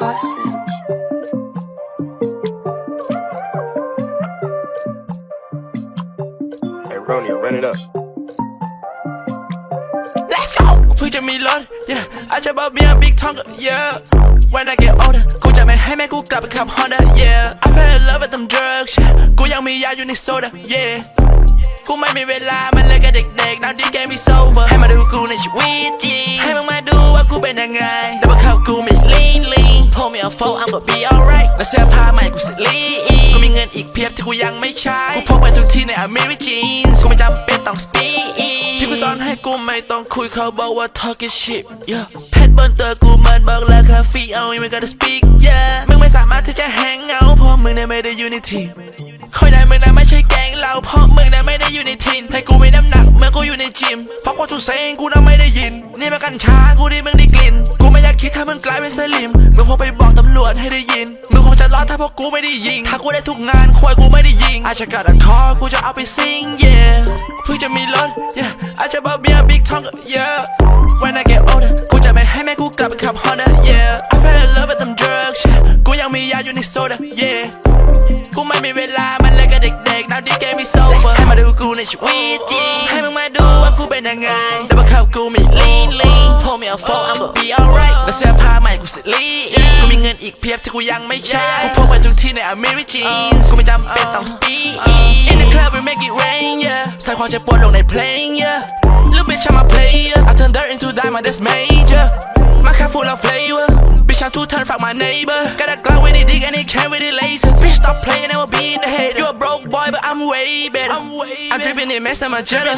Austin. Hey, Ronnie, run it up. Let's go เพิ่งจะมีรถ yeah อาจจะบอกเมีย big tongue yeah When I get older กูจะไม่ให้แม่กูกลับไปขับ Honda yeah I fell in love with them drugs yeah กูยังมียาอยู่ในโซดา yeah กูไม่มีเวลามันเลยกับเด็กๆ now this game is over ให้มาดูกูในชีวิตจริงให้มึงมาดูว่ากูเป็นยังไงแล้วมาเข้ากูไม่ lean lean pull me a phone I'm gonna be alright และเสื้อผ้าใหม่กูสิ lean กูมีเงินอีกเพียบที่กูยังไม่ใช้ กูพกไปทุกที่ใน Amiri jeans กูไม่จำเป็นต้อง speak พี่กูสอนให้กูไม่ต้องคุยเขาบอกว่า talking shit yeah เพชรบนตัวกูมันบอกแล้วคาฟีเอาไม่ gotta speak yeah มึงไม่สามารถที่จะแฮงเอาเพราะมึงเนี่ยไม่ได้อยู่ในทีม คอยได้มึงนะไม่ใช่แก๊งเราเพราะมึงนี่ยไม่ได้อยู่ในทีมให้กูมีน้ำหนักเมื่อกูอยู่ในจิมฟักว่าทุเซงกูน่ะไม่ได้ยิน นี่มันกัญชากูที่มึงได้กลิ่นกูไม่อยากคิดถ้ามึงกลายเป็นสลิมมึงคงไปบอกตำรวจให้ได้ยินมึงคงจะรอดถ้าพวกกูไม่ได้ยิง ถ้ากูได้ทุกงานควายกูไม่ได้ยิง อาจจะกัดคอกูจะเอาไปซิง yeah เพิ่งจะมีรถ yeah อาจจะบอกเบียร์ big tongue yeah When I get older กูจะไม่ให้แม่กูกลับไปขับ Honda yeah I fell in love with them drugs yeah กูยังมียาอยู่ในโซดา yeah กูไม่มีเวลามันเลยกับเด็กๆ now this game is over ให้มาดูกูในชีวิตจริงให้มึงมาดูว่ากูเป็นยังไงแล้วมาเข้ากูไม่ lean lean pull me a phone I'm gonna be alright และเสื้อผ้าใหม่กูสิ lean กูมีเงินอีกเพียบที่กูยังไม่ใช้กูพกไปทุกที่ใน Amiri jeans กูไม่จำเป็นต้อง speak In the club we make it rain yeah ใส่ความเจ็บปวดลงในเพลง yeah Little bitch I'm a player I turn dirt into diamond that's major My car full of flavor Bitch I'm too turn fuck my neighbor Got a Glock with it dick and it came with it laser Bitch stop playing and we'll be in the head You a broke boy but I'm way better I'm way I'm dripping in mess I'm a jealous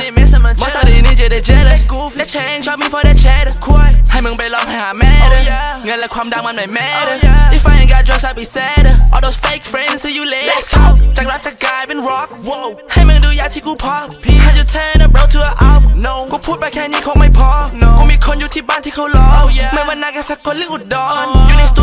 Most of these niggas they jealous That chain shot me for that cheddar ควายให้มึงไปลองหาแม่เด้อเงินและความดังมันไม่แม่เด้อ If I ain't got drugs I be sad All those fake friends see you later Let's go จากรักจะกลายเป็น rock Whoa ให้มึงดูยาที่กูพอ How you turn a bro to a out No กูพูดไปแค่นี้คงไม่พอ No กูมีคนอยู่ที่บ้านที่เขารอไม่ว่านาแกสักคนหรืออุดรอยู่ในสตู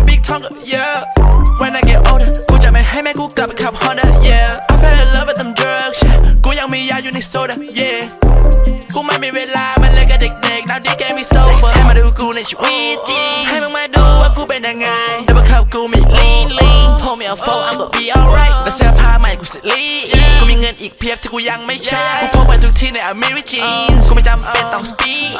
จะบอกเบียร์ big tongue yeah When I get older กูจะไม่ให้แม่กูกลับไปขับ Honda yeah I fell in love with them drugs yeah กูยังมียาอยู่ในโซดา yeah กูไม่มีเวลามันเลยกับเด็กๆ now this game is over ให้มาดูกูในชีวิตจริงให้มึงมาดูว่ากูเป็นยังไงแล้วมาเข้ากูไม่ lean lean pull me a phone I'm gonna be alright และเสื้อผ้าใหม่กูสิ lean กูมีเงินอีกเพียบที่กูยังไม่ใช้กูพกไปทุกที่ใน Amiri jeans กูไม่จำเป็นต้อง speak